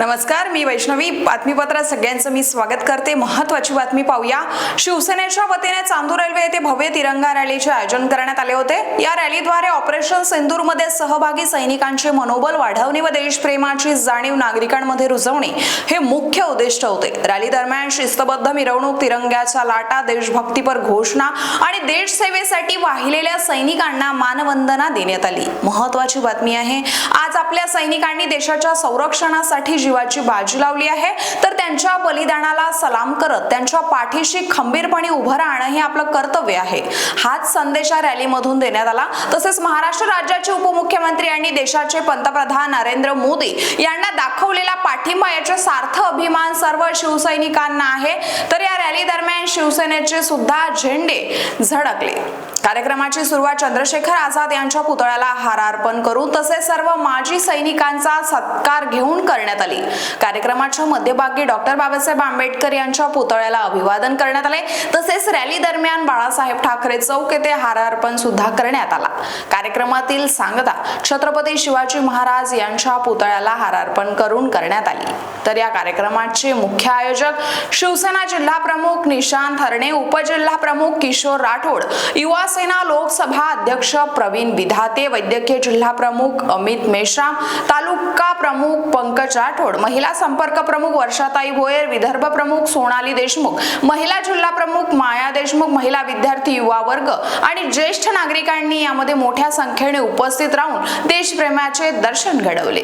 नमस्कार मी वैष्णवी बातमीपत्रात सगळ्यांचं मी स्वागत करते. महत्वाची बातमी पाहूया. शिवसेनेच्या वतीने चांदूर रेल्वे येथे भव्य तिरंगा रॅलीचे आयोजन करण्यात आले होते. या रॅलीद्वारे ऑपरेशन सिंदूरमध्ये सहभागी सैनिकांचे मनोबल वाढवणे व देशप्रेमाची जाणीव नागरिकांमध्ये रुजवणे हे मुख्य उद्दिष्ट होते. रॅली दरम्यान शिस्तबद्ध मिरवणूक तिरंग्याच्या लाटा देशभक्तीपर घोषणा आणि देशसेवेसाठी वाहिलेल्या सैनिकांना मानवंदना देण्यात आली. महत्वाची बातमी आहे आज आपल्या सैनिकांनी देशाच्या संरक्षणासाठी जीवाची बाजी लावली आहे. तर त्यांच्या बलिदानाला सलाम करत त्यांच्या पाठीशी खंबीरपणे उभं राहणं हे आपलं कर्तव्य आहे. हाच संदेश या रॅलीमधून देण्यात आला. तसेच महाराष्ट्र राज्याचे उपमुख्यमंत्री आणि देशाचे पंतप्रधान नरेंद्र मोदी यांना दाखवलेला पाठिंबा याचे सार्थ अभिमान सर्व शिवसैनिकांना आहे. तर या रॅली दरम्यान शिवसेनेचे सुद्धा झेंडे झळकले कार्यक्रमाची सुरुवात चंद्रशेखर आझाद यांच्या पुतळ्याला हार अर्पण करून तसेच सर्व माजी सैनिकांचा सत्कार घेऊन करण्यात आली. कार्यक्रमाच्या मध्यभागी डॉक्टर बाबासाहेब आंबेडकर यांच्या पुतळ्याला अभिवादन करण्यात आले. तसेच रॅली दरम्यान बाळासाहेब ठाकरे चौक येथे हार अर्पण सुद्धा करण्यात आला. कार्यक्रमातील सांगता छत्रपती शिवाजी महाराज यांच्या पुतळ्याला हार अर्पण करून करण्यात आली. तर या कार्यक्रमाचे मुख्य आयोजक शिवसेना जिल्हा प्रमुख निशांत हरणे उपजिल्हा प्रमुख किशोर राठोड. युवा सेना लोकसभा अध्यक्ष प्रवीण विधाते वैद्यकीय जिल्हा प्रमुख अमित मेश्राम तालुका प्रमुख पंकज राठोड महिला संपर्क प्रमुख वर्षाताई भोयर विदर्भ प्रमुख सोनाली देशमुख महिला जिल्हा प्रमुख माया देशमुख महिला विद्यार्थी युवा वर्ग आणि ज्येष्ठ नागरिकांनी यामध्ये मोठ्या संख्येने उपस्थित राहून देशप्रेमाचे दर्शन घडवले.